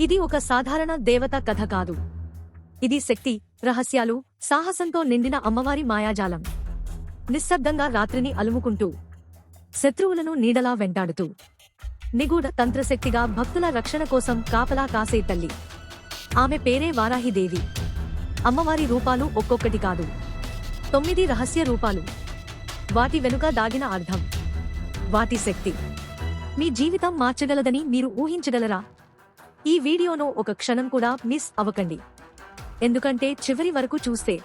ఇది ఒక సాధారణ దేవత కథ కాదు. ఇది శక్తి రహస్యాలు సాహసంతో నిండిన అమ్మవారి మాయాజాలం. నిశ్శబ్దంగా రాత్రిని అలుముకుంటూ శత్రువులను నీడలా వెంటాడుతూ నిగూఢ తంత్రశక్తిగా భక్తుల రక్షణ కోసం కాపలా కాసే తల్లి. ఆమె పేరే వారాహిదేవి అమ్మవారి రూపాలు ఒక్కొక్కటి కాదు. తొమ్మిది రహస్య రూపాలు. వాటి వెనుక దాగిన అర్థం. వాటి శక్తి. మీ జీవితం మార్చగలదని మీరు ఊహించగలరా? ఈ వీడియోను ఒక క్షణం కూడా మిస్ అవ్వకండి. ఎందుకంటే చివరి వరకు చూస్తే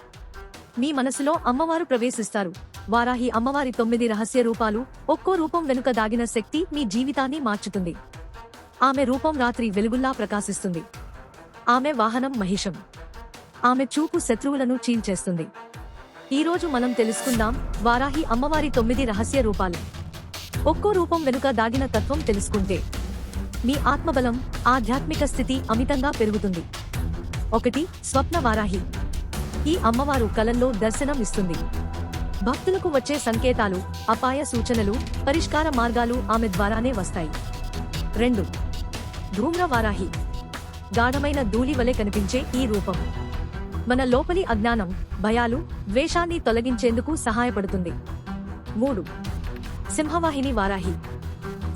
మీ మనసులో అమ్మవారు ప్రవేశిస్తారు. వారాహి అమ్మవారి తొమ్మిది రహస్య రూపాలు ఒక్కో రూపం వెనుక దాగిన శక్తి మీ జీవితాన్ని మార్చుతుంది. ఆమె రూపం రాత్రి వెలుగుల్లా ప్రకాశిస్తుంది. ఆమె వాహనం మహిషం. ఆమె చూపు శత్రువులను చీల్చేస్తుంది. ఈరోజు మనం తెలుసుకుందాం వారాహి అమ్మవారి తొమ్మిది రహస్య రూపాలు. ఒక్కో రూపం వెనుక దాగిన తత్వం తెలుసుకుంటే మీ ఆత్మబలం ఆధ్యాత్మిక స్థితి అమితంగా పెరుగుతుంది. ఒకటి స్వప్న వారాహి. ఈ అమ్మవారు కలల్లో దర్శనం ఇస్తుంది. భక్తులకు వచ్చే సంకేతాలు అపాయ సూచనలు పరిష్కార మార్గాలు ఆమె ద్వారానే వస్తాయి. రెండు ధూమ్ర వారాహి. గాఢమైన ధూళి వలె కనిపించే ఈ రూపం. మన లోపలి అజ్ఞానం భయాలు ద్వేషాన్ని తొలగించేందుకు సహాయపడుతుంది. మూడు సింహవాహిని వారాహి.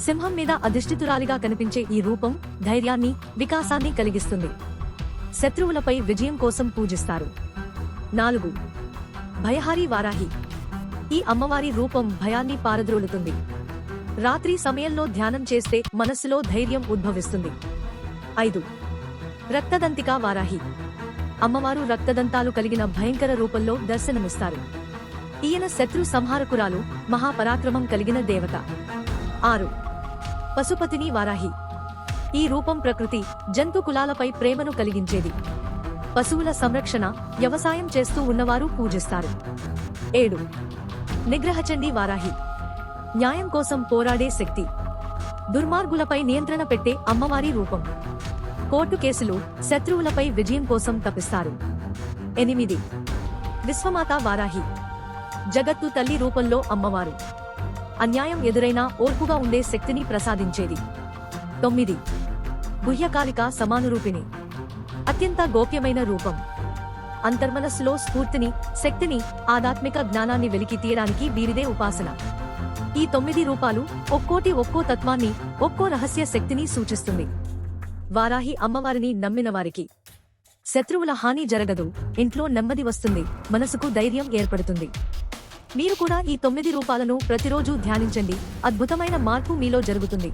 సింహం మీద అధిష్ఠితురాలిగా కనిపించే ఈ రూపం ధైర్యాన్ని వికాసాన్ని కలిగిస్తుంది. శత్రువులపై విజయం కోసం పూజిస్తారు. నాలుగు. భయహారి వారాహి. ఈ అమ్మవారి రూపం భయాన్ని పారద్రోలుతుంది. రాత్రి సమయంలో ధ్యానం చేస్తే మనస్సులో ధైర్యం ఉద్భవిస్తుంది. ఐదు. రక్తదంతిక వారాహి. అమ్మవారు రక్తదంతాలు కలిగిన భయంకర రూపంలో దర్శనమిస్తారు. ఈయన శత్రు సంహారకురాలు మహాపరాక్రమం కలిగిన దేవత. ఆరు. పశుపతిని వారాహి. ఈ రూపం ప్రకృతి జంతు కులాలపై ప్రేమను కలిగించేది. పశువుల సంరక్షణ వ్యవసాయం చేస్తూ ఉన్నవారు పూజిస్తారు. ఏడు. నిగ్రహచండి వారాహి. న్యాయం కోసం పోరాడే శక్తి. దుర్మార్గులపై నియంత్రణ పెట్టే అమ్మవారి రూపం. కోర్టు కేసులు శత్రువులపై విజయం కోసం తపిస్తారు. ఎనిమిది. విశ్వమాత వారాహి. జగత్తు తల్లి రూపంలో అమ్మవారు. అన్యాయం ఎదురైనా ఓర్పుగా ఉండే శక్తిని ప్రసాదించేది. తొమ్మిది. గుహ్యకాలిక సమానురూపిణి. అత్యంత గోప్యమైన రూపం. అంతర్మనస్సులో స్ఫూర్తిని శక్తిని ఆధ్యాత్మిక జ్ఞానాన్ని వెలికి తీయడానికి వీరిదే ఉపాసన. ఈ తొమ్మిది రూపాలు ఒక్కోటి ఒక్కో తత్వాన్ని ఒక్కో రహస్య శక్తిని సూచిస్తుంది. వారాహి అమ్మవారిని నమ్మిన వారికి. శత్రువుల హాని జరగదు ఇంట్లో నెమ్మది వస్తుంది మనసుకు ధైర్యం ఏర్పడుతుంది. మీరు కూడా ఈ తొమ్మిది రూపాలను ప్రతిరోజు ధ్యానించండి. అద్భుతమైన మార్పు మీలో జరుగుతుంది.